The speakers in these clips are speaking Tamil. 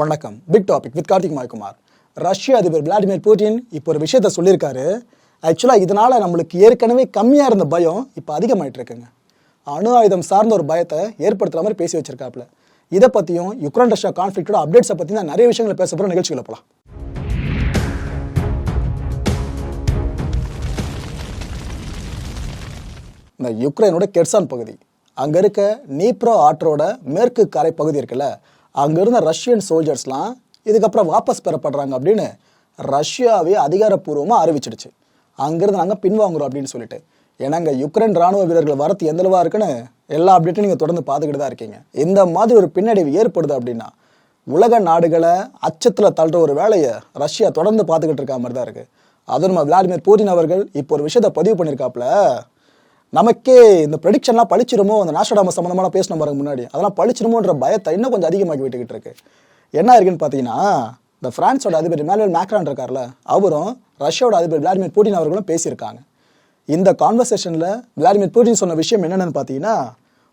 வணக்கம். Big topic with Karthik Maikumar. ரஷ்ய அதிபர் விளாடிமிர் புட்டின் இப்போ ஒரு விஷயத்த சொல்லியிருக்காரு. ஆக்சுவலாக இதனால் நம்மளுக்கு ஏற்கனவே கம்மியாக இருந்த பயம் இப்போ அதிகமாயிட்டு இருக்குங்க. அணு ஆயுதம் சார்ந்த ஒரு பயத்தை ஏற்படுத்துகிற மாதிரி பேசி வச்சிருக்காப்புல. இதை பற்றியும் யுக்ரைன் ரஷ்யா கான்ஃப்ளிக்டோட அப்டேட்ஸை பற்றி நான் நிறைய விஷயங்களை பேச போகிற நிகழ்ச்சிகளை போகலாம் இந்த யுக்ரைனோட கெர்சான் பகுதி. அங்கே இருக்க நீப்ரோ ஆற்றோட மேற்கு கரை பகுதி இருக்குல்ல அங்கே இருந்த ரஷ்யன் சோல்ஜர்ஸ்லாம் இதுக்கப்புறம் வாபஸ் பெறப்படுறாங்க அப்படின்னு ரஷ்யாவே அதிகாரப்பூர்வமாக அறிவிச்சிடுச்சு. அங்கேருந்து நாங்கள் பின்வாங்குறோம் அப்படின்னு சொல்லிட்டு. ஏன்னா இங்கே யுக்ரைன் ராணுவ வீரர்கள் வரத்து எந்தளவாக இருக்குன்னு எல்லா அப்டேட்டும் நீங்கள் தொடர்ந்து பார்த்துக்கிட்டு தான் இருக்கீங்க. இந்த மாதிரி ஒரு பின்னடைவு ஏற்படுது அப்படின்னா உலக நாடுகளை அச்சத்தில் தள்ளுற ஒரு வேலையை ரஷ்யா தொடர்ந்து பார்த்துக்கிட்டு இருக்க மாதிரி தான் இருக்குது அதுவும் நம்ம விளாடிமிர் பூட்டின் அவர்கள் இப்போ ஒரு விஷயத்தை பதிவு பண்ணியிருக்காப்புல நமக்கே இந்த ப்ரெடிக்ஷன்லாம் பழிச்சிருமோ? அந்த நாஷடாம சம்மந்தமான பேசணும் பாருங்க முன்னாடி. அதெல்லாம் பழிச்சிருமோன்ற பயத்தை இன்னும் கொஞ்சம் அதிகமாக்கி விட்டுக்கிட்டு இருக்கு. என்ன இருக்குன்னு பார்த்தீங்கன்னா இந்த ஃப்ரான்ஸோட அதிபர் இமானுவேல் மேக்ரான் இருக்கார்ல அவரும் ரஷ்யாவோட அதிபர் விளாடிமிர் புட்டின் அவர்களும் பேசியிருக்காங்க. இந்த கான்வர்சேஷனில் விளாடிமிர் புட்டின் சொன்ன விஷயம் என்னென்னு பார்த்தீங்கன்னா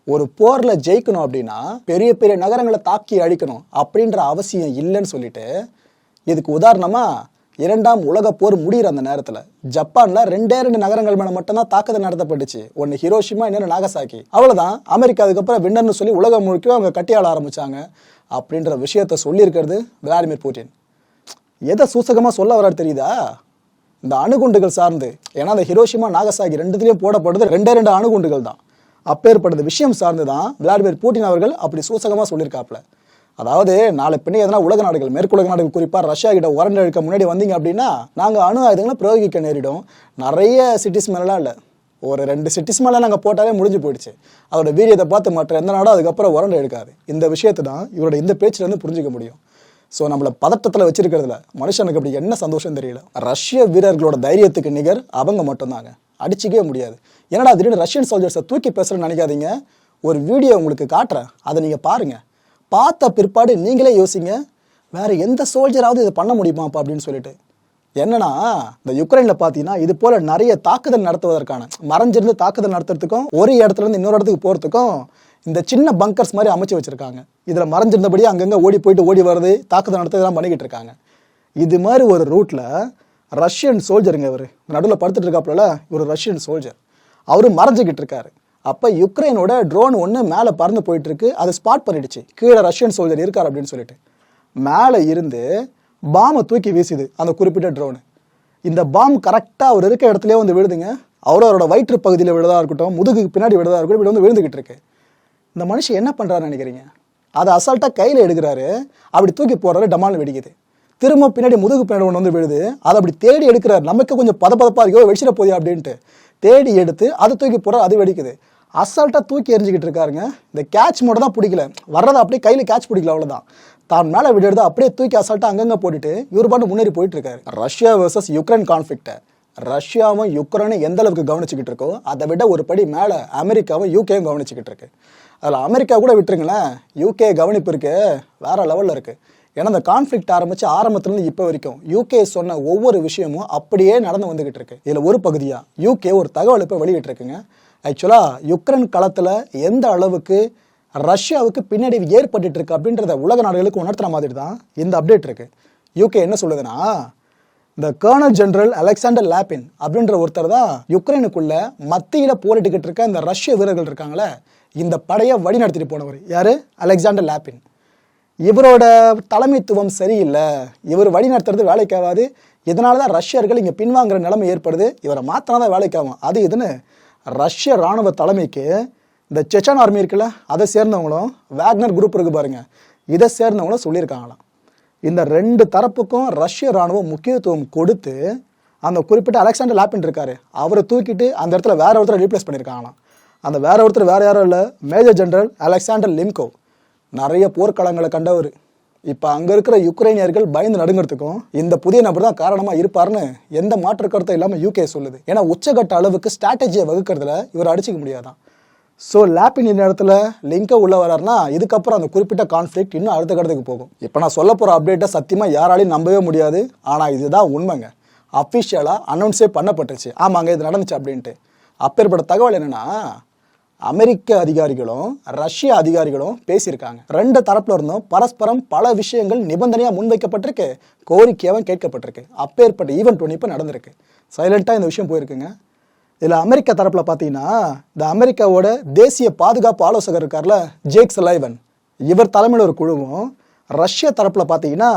ஒரு போரில் ஜெயிக்கணும் அப்படின்னா பெரிய பெரிய நகரங்களை தாக்கி அழிக்கணும் அப்படின்ற அவசியம் இல்லைன்னு சொல்லிட்டு இதுக்கு உதாரணமாக இரண்டாம் உலக போர் முடிகிற அந்த நேரத்தில் ஜப்பானில் ரெண்டே ரெண்டு நகரங்கள் மேலே மட்டும்தான் தாக்குதல் நடத்தப்பட்டுச்சு. ஒன்று ஹிரோஷிமா இன்னொன்று நாகசாக்கி அவ்வளோதான் அமெரிக்கா அதுக்கப்புறம் வின்னர்னு சொல்லி உலகம் முழுக்க அவங்க கட்டியாள ஆரம்பிச்சாங்க. அப்படின்ற விஷயத்த சொல்லியிருக்கிறது விளாடிமிர் புட்டின். எதை சூசகமாக சொல்ல வர்றாரு தெரியுதா? இந்த அணுகுண்டுகள் சார்ந்து. ஏன்னா அந்த ஹிரோஷிமா நாகசாகி ரெண்டுத்துலேயும் போடப்படுது ரெண்டே ரெண்டு அணுகுண்டுகள் தான். அப்பேற்பட்டது விஷயம் சார்ந்து தான் விளாடிமிர் புட்டின் அவர்கள் அப்படி சூசகமாக சொல்லியிருக்காப்புல. அதாவது நாளை பின்னே எதனா உலக நாடுகள் மேற்குலக நாடுகள் குறிப்பாக ரஷ்யா கிட்ட உரண்டு இழுக்க முன்னாடி வந்தீங்க அப்படின்னா நாங்கள் அணு ஆயுதங்களை பிரயோகிக்க நேரிடும். நிறைய சிட்டிஸ் மேலாம் இல்லை. ஒரு ரெண்டு சிட்டிஸ் மேலே நாங்கள் போட்டாலே முடிஞ்சு போயிடுச்சு. அதோட வீரியத்தை பார்த்து மற்ற எந்த நாடும் அதுக்கப்புறம் உரண்டு எடுக்காது. இந்த விஷயத்தை தான் இவரோட இந்த பேச்சிலேருந்து புரிஞ்சுக்க முடியும். ஸோ நம்மளை பதட்டத்தில் வச்சிருக்கிறதுல மனுஷனுக்கு அப்படி என்ன சந்தோஷம் தெரியல. ரஷ்ய வீரர்களோட தைரியத்துக்கு நிகர் அவங்க மட்டும்தாங்க. அடிச்சிக்கவே முடியாது. என்னடா திடீர்னு ரஷ்யன் சோல்ஜர்ஸை தூக்கி பேசுகிறேன்னு நினைக்காதீங்க. ஒரு வீடியோ உங்களுக்கு காட்டுறேன். அதை நீங்கள் பாருங்கள் பார்த்த பிற்பாடு நீங்களே யோசிங்க வேற எந்த சோல்ஜராவது இதை பண்ண முடியுமாப்பா அப்படின்னு சொல்லிட்டு. என்னன்னா இந்த யுக்ரைனில் பார்த்தீங்கன்னா இது போல நிறைய தாக்குதல் நடத்துவதற்கான மறைஞ்சிருந்து தாக்குதல் நடத்துறதுக்கும் ஒரு இடத்துல இருந்து இன்னொரு இடத்துக்கு போகிறதுக்கும் இந்த சின்ன பங்கர்ஸ் மாதிரி அமைச்சு வச்சிருக்காங்க. இதில் மறைஞ்சிருந்தபடி அங்கங்கே ஓடி போயிட்டு ஓடி வர்றது தாக்குதல் நடத்துறதெல்லாம் பண்ணிக்கிட்டு இருக்காங்க. இது மாதிரி ஒரு ரூட்டில் ரஷ்யன் சோல்ஜருங்க இவர் நடுவில் படுத்துட்டு இருக்காப்புல ஒரு ரஷ்யன் சோல்ஜர் அவரும் மறைஞ்சிக்கிட்டு இருக்காரு. அப்போ யுக்ரைனோட ட்ரோன் ஒன்று மேலே பறந்து போயிட்டு இருக்கு அதை ஸ்பாட் பண்ணிடுச்சு. கீழே ரஷ்யன் சோல்ஜர் இருக்கார் அப்படின்னு சொல்லிட்டு. மேலே இருந்து பாமை தூக்கி வீசுது அந்த குறிப்பிட்ட ட்ரோனு இந்த பாம் கரெக்டாக அவர் இருக்க இடத்துலேயே வந்து விழுதுங்க. அவரோட வயிற்று பகுதியில் விழுதா இருக்கட்டும் முதுகுக்கு பின்னாடி விழுதாக இருக்கட்டும் இப்படி வந்து விழுந்துகிட்டு இருக்கு. இந்த மனுஷன் என்ன பண்ணுறாருன்னு நினைக்கிறீங்க? அதை அசால்ட்டாக கையில் எடுக்கிறாரு. அப்படி தூக்கி போடுறாரு டமால்னு வெடிக்குது. திரும்ப பின்னாடி முதுகு பின்னாடி ஒன்று வந்து விழுது. அதை அப்படி தேடி எடுக்கிறார். நமக்கு கொஞ்சம் பதப்பதப்பாக இருக்கோ வெடிச்சிட போதியா அப்படின்ட்டு. தேடி எடுத்து அதை தூக்கி போடுற அது வெடிக்குது. அசால்ட்டாக தூக்கி எரிஞ்சிக்கிட்டு இருக்காருங்க. இந்த கேட்ச் மட்டும் தான் பிடிக்கல. வர்றதை அப்படியே கையில் கேட்ச் பிடிக்கல அவ்வளோதான் தான் மேலே விடுறத அப்படியே தூக்கி அசால்ட்டாக அங்கங்கே போட்டுட்டு இவர் பாட்டு முன்னேறி போயிட்டு இருக்காரு. ரஷ்யா வர்சஸ் யுக்ரைன் கான்ஃப்ளிக்ட்டை ரஷ்யாவும் யுக்ரைனும் எந்த அளவுக்கு கவனிச்சுக்கிட்டு இருக்கோ அதை விட ஒரு படி மேலே அமெரிக்காவும் யூகேயும் கவனிச்சுக்கிட்டு இருக்கு. அதில் அமெரிக்கா கூட விட்டுருங்களேன். யூகே கவனிப்பு இருக்கு வேற லெவலில் இருக்கு. ஏன்னா இந்த கான்ஃப்ளிக்ட் ஆரம்பிச்சு ஆரம்பத்துலேருந்து இப்போ வரைக்கும் யூகே சொன்ன ஒவ்வொரு விஷயமும் அப்படியே நடந்து வந்துகிட்டு இருக்கு. இதில் ஒரு பகுதியாக யூகே ஒரு தகவல் இப்போ வெளியிட்டிருக்குங்க. ஆக்சுவலாக யுக்ரைன் களத்தில் எந்த அளவுக்கு ரஷ்யாவுக்கு பின்னடைவு ஏற்பட்டுட்டு இருக்கு அப்படின்றத உலக நாடுகளுக்கு உணர்த்துற மாதிரி தான் இந்த அப்டேட் இருக்கு. யூகே என்ன சொல்லுதுன்னா இந்த கர்னல் ஜெனரல் அலெக்சாண்டர் லாப்பின் அப்படின்ற ஒருத்தர் தான் யுக்ரைனுக்குள்ள மத்தியில் போரிட்டுக்கிட்டு இருக்க இந்த ரஷ்ய வீரர்கள் இருக்காங்களே இந்த படையை வழி நடத்திட்டு போனவர் யாரு? அலெக்சாண்டர் லாப்பின் இவரோட தலைமைத்துவம் சரியில்லை. இவர் வழி நடத்துறது வேலைக்காகாது. இதனால தான் ரஷ்யர்கள் இங்கே பின்வாங்குற நிலைமை ஏற்படுது. இவரை மாத்தினா தான் வேலைக்காகும். அது இதுன்னு ரஷ்ய ராணுவ தலைமைக்கு இந்த செச்சன் ஆர்மி இருக்குல்ல அதை சேர்ந்தவங்களும் வேக்னர் குரூப் இருக்கு பாருங்க. இதை சேர்ந்தவங்களும் சொல்லியிருக்காங்களாம். இந்த ரெண்டு தரப்புக்கும் ரஷ்ய ராணுவம் முக்கியத்துவம் கொடுத்து அந்த குறிப்பிட்ட அலெக்சாண்டர் லாப்பின் இருக்காரு. அவரை தூக்கிட்டு அந்த இடத்துல வேற ஒருத்தரை ரீப்ளேஸ் பண்ணியிருக்காங்களாம். அந்த வேற ஒருத்தர் வேற யாரும் இல்லை மேஜர் ஜெனரல் அலெக்சாண்டர் லிம்கோ. நிறைய போர்க்களங்களை கண்டவர். இப்போ அங்கே இருக்கிற யுக்ரைனியர்கள் பயந்து நடுங்கிறதுக்கும் இந்த புதிய நபர் தான் காரணமாக இருப்பார்னு எந்த மாற்று கருத்தும் இல்லாமல் யூகே சொல்லுது. ஏன்னா உச்சகட்ட அளவுக்கு ஸ்ட்ராட்டஜியை வகுக்கிறதுல இவர் அடிச்சிக்க முடியாதான். ஸோ லேப்பின் இந்த இடத்துல லிங்கை உள்ள வராருனா இதுக்கப்புறம் அந்த குறிப்பிட்ட கான்ஃப்ளிக்ட் இன்னும் அடுத்த கட்டத்துக்கு போகும். இப்போ நான் சொல்ல போகிற அப்டேட்டை சத்தியமாக யாராலையும் நம்பவே முடியாது. ஆனால் இதுதான் உண்மைங்க. அஃபிஷியலாக அனௌன்ஸே பண்ணப்பட்டுச்சு. ஆமாங்க இது நடந்துச்சு அப்படின்ட்டு. அப்பேற்பட்ட தகவல் என்னென்னா அமெரிக்க அதிகாரிகளும் ரஷ்ய அதிகாரிகளும் பேசியிருக்காங்க. ரெண்டு தரப்புல இருந்தும் பரஸ்பரம் பல விஷயங்கள் நிபந்தனையா முன்வைக்கப்பட்டிருக்கு. கோரிக்கையாகவும் கேட்கப்பட்டிருக்கு. அப்பேற்பட்ட ஈவெண்ட் ஒன்று இப்போ நடந்திருக்கு. சைலண்டா இந்த விஷயம் போயிருக்குங்க. இதில் அமெரிக்க தரப்பில் பார்த்தீங்கன்னா இந்த அமெரிக்காவோட தேசிய பாதுகாப்பு ஆலோசகர் இருக்கார்ல ஜேக் சலைவன் இவர் தலைமையில் ஒரு குழுவும் ரஷ்ய தரப்பில் பார்த்தீங்கன்னா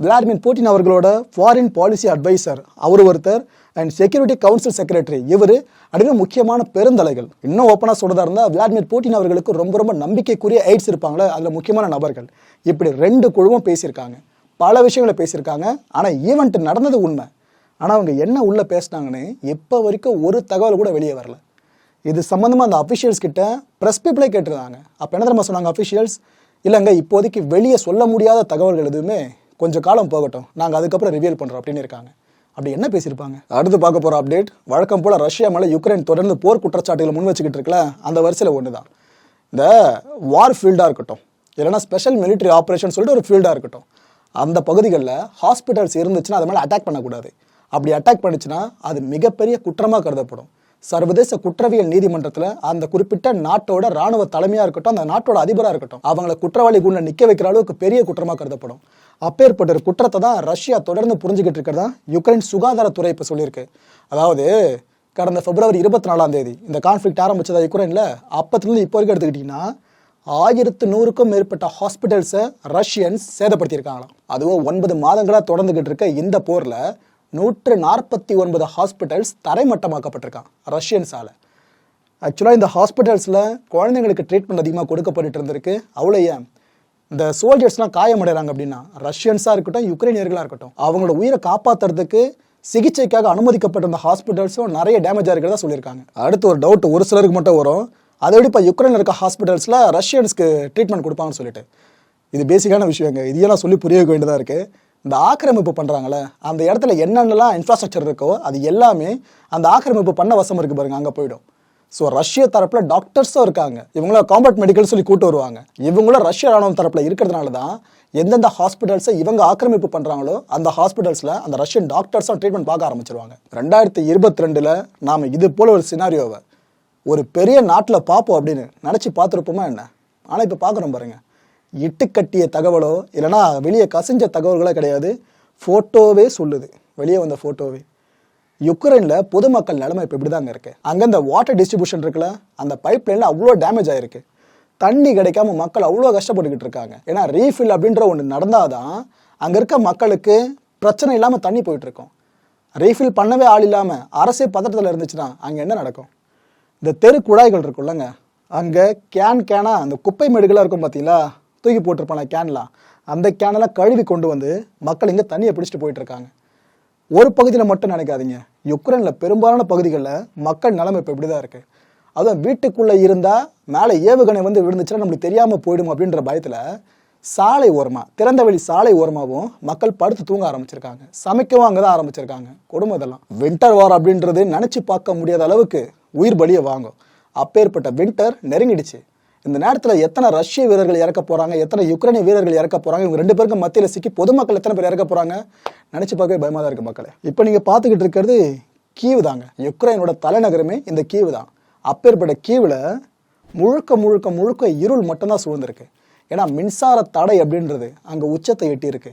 விளாடிமிர் புட்டின் அவர்களோட ஃபாரின் பாலிசி அட்வைசர் அவர் ஒருத்தர் அண்ட் செக்யூரிட்டி கவுன்சில் செக்ரட்டரி இவர் அப்படின்னு முக்கியமான பெருந்தலைகள். இன்னும் ஓப்பனாக சொல்றதா இருந்தால் விளாடிமிர் புட்டின் அவர்களுக்கு ரொம்ப ரொம்ப நம்பிக்கைக்குரிய எய்ட்ஸ் இருப்பாங்களே அதில் முக்கியமான நபர்கள். இப்படி ரெண்டு குழுவும் பேசியிருக்காங்க. பல விஷயங்களை பேசியிருக்காங்க. ஆனால் ஈவெண்ட் நடந்தது உண்மை. ஆனால் அவங்க என்ன உள்ளே பேசினாங்கன்னு இப்போ வரைக்கும் ஒரு தகவல் கூட வெளியே வரல. இது சம்மந்தமாக அந்த அஃபிஷியல்ஸ் கிட்ட ப்ரெஸ் பீப்புளே கேட்டிருந்தாங்க. அப்போ என்ன தெரியுமா சொன்னாங்க அஃபிஷியல்ஸ் இல்லைங்க இப்போதைக்கு வெளியே சொல்ல முடியாத தகவல்கள் எதுவுமே கொஞ்சம் காலம் போகட்டும். நாங்கள் அதுக்கப்புறம் ரிவீல் பண்ணுறோம் அப்படின்னு இருக்காங்க. அப்படி என்ன பேசியிருப்பாங்க? அடுத்து பார்க்க போகிற அப்டேட் வழக்கம் போல் ரஷ்யா மேலே யுக்ரைன் தொடர்ந்து போர் குற்றச்சாட்டுகளை முன் வச்சுக்கிட்டு இருக்கல அந்த வரிசையில் ஒன்று தான் இந்த வார் ஃபீல்டாக இருக்கட்டும் இல்லைன்னா ஸ்பெஷல் மிலிட்ரி ஆப்ரேஷன் சொல்லிட்டு ஒரு ஃபீல்டாக இருக்கட்டும் அந்த பகுதிகளில் ஹாஸ்பிட்டல்ஸ் இருந்துச்சுன்னா அது மேலே அட்டாக் பண்ணக்கூடாது. அப்படி அட்டாக் பண்ணுச்சுன்னா அது மிகப்பெரிய குற்றமாக கருதப்படும். சர்வதேச குற்றவியல் நீதிமன்றத்தில் அந்த குறிப்பிட்ட நாட்டோட ராணுவ தலைமையாக இருக்கட்டும் அந்த நாட்டோட அதிபராக இருக்கட்டும் அவங்களை குற்றவாளி குண்ட நிற்க வைக்கிற அளவுக்கு பெரிய குற்றமாக கருதப்படும். அப்பேற்பட்ட ஒரு குற்றத்தை தான் ரஷ்யா தொடர்ந்து புரிஞ்சுக்கிட்டு இருக்கிறதா யுக்ரைன் சுகாதாரத்துறை இப்போ சொல்லியிருக்கு. அதாவது கடந்த பிப்ரவரி இருபத்தி நாலாம் தேதி இந்த கான்ஃப்ளிக்ட் ஆரம்பிச்சதா யுக்ரைனில் அப்பத்துலேருந்து இப்போ வரைக்கும் எடுத்துக்கிட்டிங்கன்னா ஆயிரத்து நூறுக்கும் மேற்பட்ட ஹாஸ்பிட்டல்ஸை ரஷ்யன்ஸ் சேதப்படுத்தியிருக்காங்களாம். அதுவும் ஒன்பது மாதங்களாக தொடர்ந்துகிட்டு இருக்க இந்த போரில் நூற்று நாற்பத்தி ஒன்பது ஹாஸ்பிட்டல்ஸ் தரைமட்டமாக்கப்பட்டிருக்கான் ரஷ்யன்ஸால் ஆக்சுவலாக இந்த ஹாஸ்பிட்டல்ஸில் குழந்தைங்களுக்கு ட்ரீட்மெண்ட் அதிகமாக கொடுக்கப்பட்டு இருந்திருக்கு. அவ்வளோ ஏன்? இந்த சோல்ஜர்ஸ்லாம் காயமடைகிறாங்க அப்படின்னா ரஷ்யன்ஸாக இருக்கட்டும் யுக்ரைனியர்களாக இருக்கட்டும் அவங்களோட உயிரை காப்பாற்றுறதுக்கு சிகிச்சைக்காக அனுமதிக்கப்பட்டிருந்த ஹாஸ்பிட்டல்ஸும் நிறைய டேமேஜ் இருக்கிறதா சொல்லியிருக்காங்க. அடுத்து ஒரு டவுட் ஒரு சிலருக்கு மட்டும் வரும். அதை விட இப்போ யுக்ரைனில் இருக்க ஹாஸ்பிட்டல்ஸில் ரஷ்யன்ஸ்க்கு ட்ரீட்மெண்ட் கொடுப்பாங்கன்னு சொல்லிட்டு. இது பேசிக்கான விஷயங்க. இதையெல்லாம் சொல்லி புரிய வேண்டியதாக இருக்குது இந்த ஆக்கிரமிப்பு பண்ணுறாங்களே அந்த இடத்துல என்னென்னலாம் இன்ஃப்ராஸ்ட்ரக்சர் இருக்கோ அது எல்லாமே அந்த ஆக்கிரமிப்பு பண்ண வசம் இருக்குது பாருங்க அங்கே போயிடும். ஸோ ரஷ்ய தரப்பில் டாக்டர்ஸும் இருக்காங்க. இவங்கள காம்பேட் மெடிக்கல் சொல்லி கூட்டு வருவாங்க. இவங்களும் ரஷ்ய ராணுவம் தரப்பில் இருக்கிறதுனால தான் எந்தெந்த ஹாஸ்பிட்டல்ஸை இவங்க ஆக்கிரமிப்பு பண்ணுறாங்களோ அந்த ஹாஸ்பிட்டல்ஸில் அந்த ரஷ்யன் டாக்டர்ஸும் ட்ரீட்மெண்ட் பார்க்க ஆரம்பிச்சிருவாங்க. ரெண்டாயிரத்தி இருபத்தி ரெண்டில் நாம் இது போல் ஒரு சினாரியோவை ஒரு பெரிய நாட்டில் பார்ப்போம் அப்படின்னு நினச்சி பார்த்துருப்போமா என்ன? ஆனால் இப்போ பார்க்குறோம் பாருங்கள் இட்டுக்கட்டிய தகவலோ இல்லைன்னா வெளியே கசிஞ்ச தகவல்களோ கிடையாது. ஃபோட்டோவே சொல்லுது. வெளியே வந்த ஃபோட்டோவே யுக்ரைனில் பொதுமக்கள் நிலைமை இப்போ இப்படி தாங்க இருக்குது அங்கே இந்த வாட்டர் டிஸ்ட்ரிபியூஷன் இருக்குல்ல அந்த பைப் லைனில் அவ்வளோ டேமேஜ் ஆகிருக்கு தண்ணி கிடைக்காம மக்கள் அவ்வளோ கஷ்டப்பட்டுக்கிட்டு இருக்காங்க. ஏன்னா ரீஃபில் அப்படின்ற ஒன்று நடந்தால் தான் அங்கே இருக்க மக்களுக்கு பிரச்சனை இல்லாமல் தண்ணி போயிட்டுருக்கோம் ரீஃபில் பண்ணவே ஆள் இல்லாமல் அரசே பதட்டத்தில் இருந்துச்சுன்னா அங்கே என்ன நடக்கும்? இந்த தெரு குழாய்கள் இருக்குல்லங்க. அங்கே கேன் கேனாக அந்த குப்பை மேடுகளாக இருக்கும் பார்த்தீங்களா தூக்கி போட்டிருப்பாங்க கேன்லாம் அந்த கேனெல்லாம் கழுவி கொண்டு வந்து மக்கள் இங்கே தண்ணியை பிடிச்சிட்டு போயிட்டு இருக்காங்க ஒரு பகுதியில் மட்டும் நினைக்காதீங்க. யுக்ரைனில் பெரும்பாலான பகுதிகளில் மக்கள் நிலைமை இப்போ இப்படி தான் இருக்குது அதுவும் வீட்டுக்குள்ளே இருந்தால் மேலே ஏவுகணை வந்து விழுந்துச்சுன்னா நம்மளுக்கு தெரியாமல் போயிடும் அப்படின்ற பயத்தில் சாலை ஓரமாக திறந்த வெளி சாலை ஓரமாகவும் மக்கள் படுத்து தூங்க ஆரம்பிச்சிருக்காங்க. சமைக்கவும் அங்கே தான் ஆரம்பிச்சிருக்காங்க. குடும்பம் இதெல்லாம். வின்டர் வார் அப்படின்றது நினச்சி பார்க்க முடியாத அளவுக்கு உயிர் பலியை வாங்கும். அப்பேற்பட்ட வின்டர் நெருங்கிடுச்சு. இந்த நேரத்தில் எத்தனை ரஷ்ய வீரர்கள் இறக்க போகிறாங்க எத்தனை யுக்ரைனிய வீரர்கள் இறக்க போகிறாங்க இவங்க ரெண்டு பேருக்கும் மத்தியில் சிக்கி பொதுமக்கள் எத்தனை பேர் இறக்க போகிறாங்க நினச்சி பார்க்கவே பயமாக தான் இருக்கு மக்களே. இப்போ நீங்கள் பார்த்துக்கிட்டு இருக்கிறது கீவு தாங்க. யுக்ரைனோட தலைநகரமே இந்த கீவு தான். அப்பேற்பட்ட கீவில் முழுக்க முழுக்க முழுக்க இருள் மட்டும்தான் சூழ்ந்திருக்கு. ஏன்னா மின்சார தடை அப்படின்றது அங்கே உச்சத்தை எட்டியிருக்கு.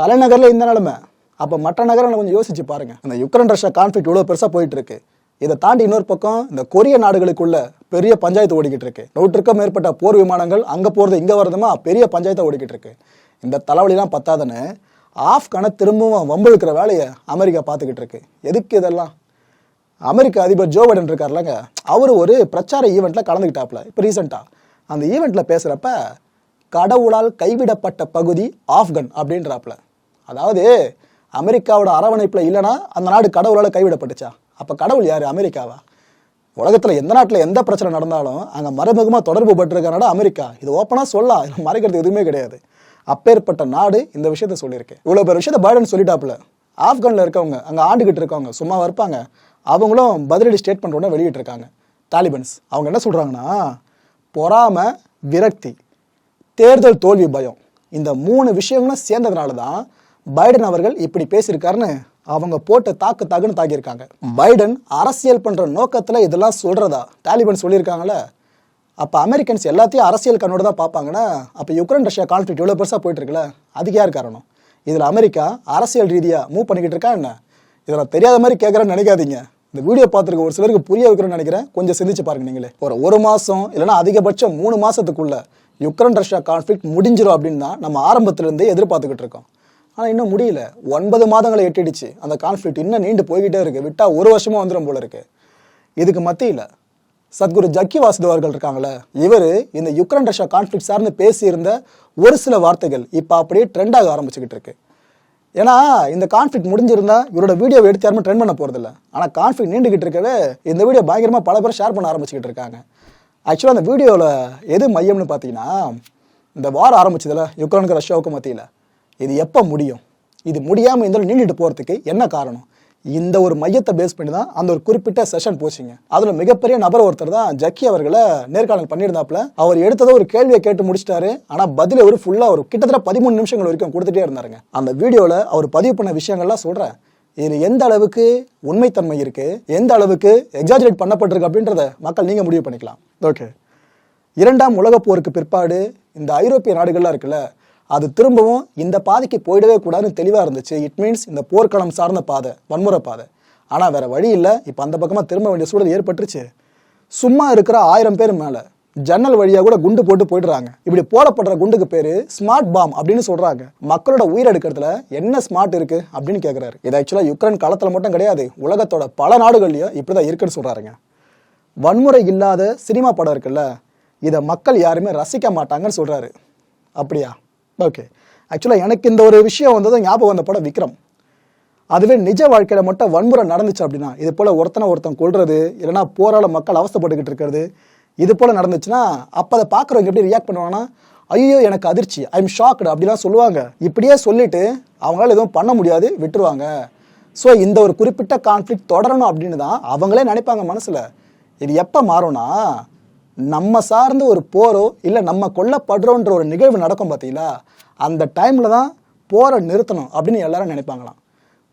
தலைநகரில் இந்த நிலைமை. அப்போ மற்ற நகரங்களை கொஞ்சம் யோசிச்சு பாருங்க. அந்த யுக்ரைன் ரஷ்யா கான்ஃப்ளிக் இவ்வளோ பெருசாக போயிட்டு இருக்கு. இதை தாண்டி இன்னொரு பக்கம் இந்த கொரிய நாடுகளுக்குள்ள பெரிய பஞ்சாயத்து ஓடிக்கிட்டு இருக்கு. நூற்றுக்கும் மேற்பட்ட போர் விமானங்கள் அங்கே போகிறது இங்கே வரதுமா பெரிய பஞ்சாயத்தை ஓடிக்கிட்டு இருக்கு. இந்த தலைவலிலாம் பத்தாதுன்னு ஆப்கானை திரும்பவும் வம்பிழுக்கிற வேலையை அமெரிக்கா பார்த்துக்கிட்டு இருக்கு. எதுக்கு இதெல்லாம்? அமெரிக்க அதிபர் ஜோ பைடன் இருக்கார்லங்க அவர் ஒரு பிரச்சார ஈவெண்ட்டில் கலந்துக்கிட்டாப்ல இப்போ ரீசெண்டாக அந்த ஈவெண்ட்டில் பேசுகிறப்ப கடவுளால் கைவிடப்பட்ட பகுதி ஆப்கன் அப்படின்றாப்ல அதாவது அமெரிக்காவோட அரவணைப்பில் இல்லைன்னா அந்த நாடு கடவுளால் கைவிடப்பட்டுச்சா? அப்போ கடவுள் யார்? அமெரிக்காவா? உலகத்தில் எந்த நாட்டில் எந்த பிரச்சனை நடந்தாலும் அங்கே மறைமுகமாக தொடர்பு பட்டிருக்க நாடு அமெரிக்கா. இது ஓப்பனாக சொல்லலாம். இதில் மறைக்கிறது எதுவுமே கிடையாது. அப்பேற்பட்ட நாடு இந்த விஷயத்த சொல்லியிருக்கேன் இவ்வளோ பேர் விஷயத்த பைடன் சொல்லிட்டாப்புல. ஆப்கானில் இருக்கவங்க அங்கே ஆண்டுகிட்டு இருக்கவங்க சும்மா இருப்பாங்க. அவங்களும் பதிலடி ஸ்டேட்மெண்ட் ஒன்று வெளியிட்டிருக்காங்க. தாலிபன்ஸ். அவங்க என்ன சொல்கிறாங்கன்னா பொறாமை விரக்தி தேர்தல் தோல்வி பயம். இந்த மூணு விஷயங்களும் சேர்ந்ததுனால தான் பைடன் அவர்கள் இப்படி பேசியிருக்காருன்னு அவங்க போட்டு தாக்கு தாக்குன்னு தாக்கியிருக்காங்க. பைடன் அரசியல் பண்ணுற நோக்கத்தில் இதெல்லாம் சொல்கிறதா தாலிபான் சொல்லியிருக்காங்களே அப்போ அமெரிக்கன்ஸ் எல்லாத்தையும் அரசியல் கண்ணோட தான் பார்ப்பாங்கன்னா அப்போ யுக்ரைன் ரஷ்யா கான்ஃப்ளிக் இவ்வளோ பெருசாக போயிட்டுருக்குல்ல? அதுக்கு யார் காரணம்? இதில் அமெரிக்கா அரசியல் ரீதியாக மூவ் பண்ணிக்கிட்டு இருக்கா என்ன? இதில் தெரியாத மாதிரி கேட்குறேன்னு நினைக்காதீங்க. இந்த வீடியோ பார்த்துருக்க ஒரு சிலருக்கு புரிய வைக்கிறேன்னு நினைக்கிறேன். கொஞ்சம் சிந்திச்சு பாருங்க நீங்களே. ஒரு ஒரு மாதம் இல்லைன்னா அதிகபட்சம் மூணு மாதத்துக்குள்ள யுக்ரைன் ரஷ்யா கான்ஃப்ளிக் முடிஞ்சிடும் அப்படின்னு தான் நம்ம ஆரம்பத்திலேருந்தே எதிர்பார்த்துக்கிட்டு இருக்கோம். ஆனால் இன்னும் முடியல. ஒன்பது மாதங்களை எட்டிடுச்சு. அந்த கான்ஃப்ளிக்ட் இன்னும் நீண்டு போய்கிட்டே இருக்கு. விட்டா ஒரு வருஷமா வந்துடும் போல இருக்கு. இதுக்கு மத்தியில் சத்குரு ஜக்கி வாசுதேவ் அவர்கள் இருக்காங்களே இவர் இந்த யுக்ரைன் ரஷ்யா கான்ஃப்ளிக் சார்ந்து பேசியிருந்த ஒரு சில வார்த்தைகள் இப்போ அப்படியே ட்ரெண்டாக ஆரம்பிச்சுக்கிட்டு இருக்கு. ஏன்னா இந்த கான்ஃப்ளிக் முடிஞ்சிருந்தா இவரோட வீடியோவை எடுத்து யாருமே ட்ரெண்ட் பண்ண போகிறதில்ல ஆனால் கான்ஃப்ளிக் நீண்டுகிட்டு இருக்கவே இந்த வீடியோ பயங்கரமாக பல பேர் ஷேர் பண்ண ஆரம்பிச்சுக்கிட்டு இருக்காங்க. ஆக்சுவலாக அந்த வீடியோவில் எது மையம்னு பார்த்தீங்கன்னா இந்த வார் ஆரம்பிச்சதுல யுக்ரைனுக்கு ரஷ்யாவுக்கும் மத்தியில். இது எப்போ முடியும்? இது முடியாமல் இருந்தாலும் நீண்டிட்டு போகிறதுக்கு என்ன காரணம்? இந்த ஒரு மையத்தை பேஸ் பண்ணி தான் அந்த ஒரு குறிப்பிட்ட செஷன் போச்சுங்க. அதில் மிகப்பெரிய நபர் ஒருத்தர் தான் ஜக்கி அவர்களை நேர்காணல் பண்ணியிருந்தாப்புல. அவர் எடுத்ததை ஒரு கேள்வியை கேட்டு முடிச்சிட்டாரு. ஆனால் பதில் ஒரு ஃபுல்லாக ஒரு கிட்டத்தட்ட பதிமூணு நிமிஷங்கள் வரைக்கும் கொடுத்துட்டே இருந்தாருங்க. அந்த வீடியோவில் அவர் பதிவு பண்ண விஷயங்கள்லாம் சொல்கிறேன் இதில் எந்த அளவுக்கு உண்மைத்தன்மை இருக்கு? எந்த அளவுக்கு எக்ஸாஜரேட் பண்ணப்பட்டிருக்கு அப்படின்றத மக்கள் நீங்கள் முடிவு பண்ணிக்கலாம். ஓகே இரண்டாம் உலகப் போருக்கு பிற்பாடு இந்த ஐரோப்பிய நாடுகள்லாம் இருக்குல்ல அது திரும்பவும் இந்த பாதைக்கு போயிடவே கூடாதுன்னு தெளிவாக இருந்துச்சு. இட் மீன்ஸ் இந்த போர்க்களம் சார்ந்த பாதை வன்முறை பாதை. ஆனால் வேற வழி இல்லை. இப்போ அந்த பக்கமாக திரும்ப வேண்டிய சூழல் ஏற்பட்டுருச்சு. சும்மா இருக்கிற ஆயிரம் பேர் மேலே ஜன்னல் வழியாக கூட குண்டு போட்டு போயிடுறாங்க. இப்படி போடப்படுற குண்டுக்கு பேரு ஸ்மார்ட் பாம் அப்படின்னு சொல்றாங்க. மக்களோட உயிர் எடுக்கிறதுல என்ன ஸ்மார்ட் இருக்கு அப்படின்னு கேட்குறாரு இது ஆக்சுவலாக யுக்ரைன் களத்தில் மட்டும் கிடையாது உலகத்தோட பல நாடுகள்லையும் இப்படிதான் இருக்குன்னு சொல்றாருங்க. வன்முறை இல்லாத சினிமா படம் இருக்குல்ல இதை மக்கள் யாருமே ரசிக்க மாட்டாங்கன்னு சொல்றாரு. அப்படியா? ஓகே ஆக்சுவலாக எனக்கு இந்த ஒரு விஷயம் வந்தது ஞாபகம் வந்த படம் விக்ரம். அதுவே நிஜ வாழ்க்கையில் மட்டும் வன்முறை நடந்துச்சு அப்படின்னா இது போல் ஒருத்தனை ஒருத்தன் கொள்வது இல்லைன்னா போரால மக்கள் அவஸ்தைப்பட்டுக்கிட்டு இருக்கிறது இது போல் நடந்துச்சுன்னா அப்போ அதை பார்க்குறவங்க எப்படி ரியாக்ட் பண்ணுவாங்கன்னா ஐயோ எனக்கு அதிர்ச்சி ஐ எம் ஷாக்டு அப்படிலாம் சொல்லுவாங்க. இப்படியே சொல்லிட்டு அவங்களால எதுவும் பண்ண முடியாது விட்டுருவாங்க. ஸோ இந்த ஒரு குறிப்பிட்ட கான்ஃப்ளிக் தொடரணும் அப்படின்னு தான் அவங்களே நினைப்பாங்க மனசில். இது எப்போ மாறும்னா நம்ம சார்ந்து ஒரு போரோ இல்லை நம்ம கொல்லப்படுறோன்ற ஒரு நிகழ்வு நடக்கும் பார்த்தீங்களா அந்த டைமில் தான் போரை நிறுத்தணும் அப்படின்னு எல்லாரும் நினைப்பாங்களாம்.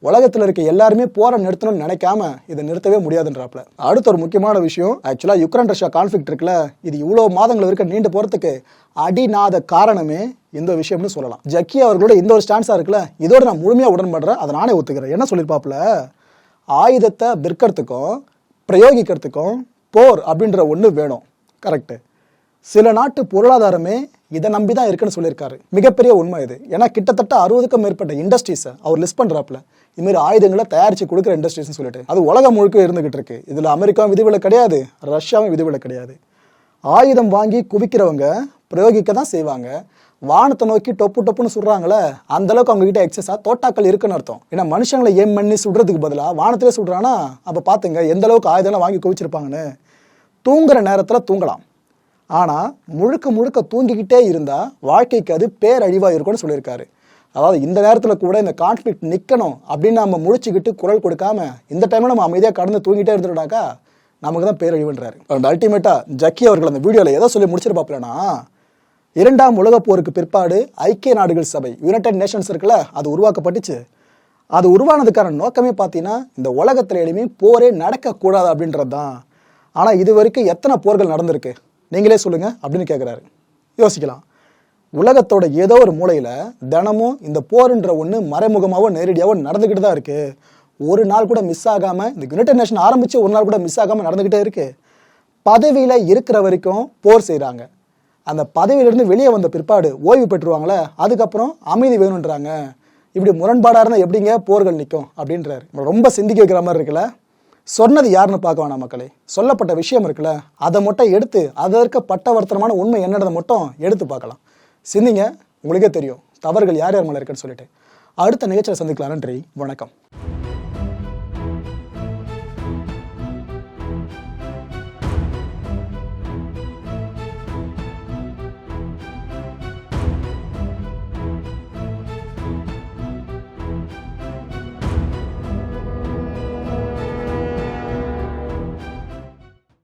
உலகத்தில் இருக்க எல்லாருமே போரை நிறுத்தணும்னு நினைக்காம இதை நிறுத்தவே முடியாதுன்றாப்ல அடுத்த ஒரு முக்கியமான விஷயம் ஆக்சுவலாக யுக்ரைன் ரஷ்யா கான்ஃப்ளிக்ட் இருக்குல்ல இது இவ்வளோ மாதங்கள் இருக்க நீண்டு போகிறதுக்கு அடிநாத காரணமே இந்த விஷயம்னு சொல்லலாம். ஜக்கி அவர்களோட இந்த ஒரு ஸ்டான்ஸாக இருக்குல்ல இதோட நான் முழுமையாக உடன்படுறேன் அதை நானே ஒத்துக்கிறேன். என்ன சொல்லியிருப்பாப்புல? ஆயுதத்தை விற்கிறதுக்கும் பிரயோகிக்கிறதுக்கும் போர் அப்படின்ற ஒன்று வேணும். கரெக்டு சில நாட்டு பொருளாதாரமே இதை நம்பி தான் இருக்குன்னு சொல்லியிருக்காரு. மிகப்பெரிய உண்மை இது. ஏன்னா கிட்டத்தட்ட அறுபதுக்கும் மேற்பட்ட இண்டஸ்ட்ரீஸை அவர் லிஸ்ட் பண்ணுறாப்புல இதுமாரி ஆயுதங்களை தயாரித்து கொடுக்குற இண்டஸ்ட்ரீஸ்னு சொல்லிட்டு. அது உலகம் முழுக்க இருந்துகிட்டு இருக்கு. இதில் அமெரிக்காவும் விதிவிலை கிடையாது ரஷ்யாவும் விதிவிலை கிடையாது. ஆயுதம் வாங்கி குவிக்கிறவங்க பிரயோகிக்க தான் செய்வாங்க. வானத்தை நோக்கி டொப்பு டொப்புன்னு சுடுறாங்களே அந்தளவுக்கு அவங்ககிட்ட எக்ஸஸாக தோட்டாக்கள் இருக்குன்னு அர்த்தம். ஏன்னா மனுஷங்களை ஏம் பண்ணி சுடுறதுக்கு பதிலாக வானத்திலே சுடுறானா அப்போ பார்த்துங்க எந்த அளவுக்கு ஆயுதம்லாம் வாங்கி குவிச்சிருப்பாங்கன்னு. தூங்குற நேரத்தில் தூங்கலாம். ஆனால் முழுக்க முழுக்க தூங்கிக்கிட்டே இருந்தால் வாழ்க்கைக்கு அது பேரழிவாக இருக்கும்னு சொல்லியிருக்காரு. அதாவது இந்த நேரத்தில் கூட இந்த கான்ஃப்ளிக்ட் நிற்கணும் அப்படின்னு நம்ம முழிச்சுக்கிட்டு குரல் கொடுக்காம இந்த டைமில் நம்ம அமைதியாக கடந்து தூங்கிட்டே இருந்துட்டாக்கா நமக்கு தான் பேரழிவுன்றாரு. அண்ட் அல்டிமேட்டாக ஜக்கி அவர்கள் அந்த வீடியோவில் எதை சொல்லி முடிச்சிருப்பாப்லனா இரண்டாம் உலகப் போருக்கு பிற்பாடு ஐக்கிய நாடுகள் சபை யுனைடெட் நேஷன்ஸ் இருக்குல்ல அது உருவாக்கப்பட்டுச்சு. அது உருவானதுக்கான நோக்கமே பார்த்தீங்கன்னா இந்த உலகத்தில் எதுவுமே போரே நடக்கக்கூடாது அப்படின்றது தான் ஆனால் இது வரைக்கும் எத்தனை போர்கள் நடந்திருக்கு? நீங்களே சொல்லுங்கள் அப்படின்னு கேட்குறாரு யோசிக்கலாம். உலகத்தோட ஏதோ ஒரு மூலையில் தினமும் இந்த போருன்ற ஒன்று மறைமுகமாகவோ நேரடியாகவோ நடந்துக்கிட்டு தான் இருக்குது ஒரு நாள் கூட மிஸ் ஆகாமல் இந்த யுனைடெட் நேஷன் ஆரம்பித்து ஒரு நாள் கூட மிஸ் ஆகாமல் நடந்துக்கிட்டே இருக்குது பதவியில் இருக்கிற வரைக்கும் போர் செய்கிறாங்க அந்த பதவியிலிருந்து வெளியே வந்த பிற்பாடு ஓய்வு பெற்றுருவாங்களே அதுக்கப்புறம் அமைதி வேணுன்றாங்க. இப்படி முரண்பாடாக இருந்தால் எப்படிங்க போர்கள் நிற்கும் அப்படின்றாரு. ரொம்ப சிந்திக்க வைக்கிற மாதிரி இருக்குல்ல? சொன்னது யாருன்னு பார்க்க வேணாம் மக்களே. சொல்லப்பட்ட விஷயம் இருக்குல்ல அதை மட்டும் எடுத்து அதற்கு பட்டவர்த்தனமான உண்மை என்னன்றதை மட்டும் எடுத்து பார்க்கலாம். சிந்திங்க உங்களுக்கே தெரியும் தவறுகள் யார் யார் மேலே இருக்குன்னு சொல்லிட்டு. அடுத்த நிகழ்ச்சியில் சந்திக்கலாம். நன்றி வணக்கம்.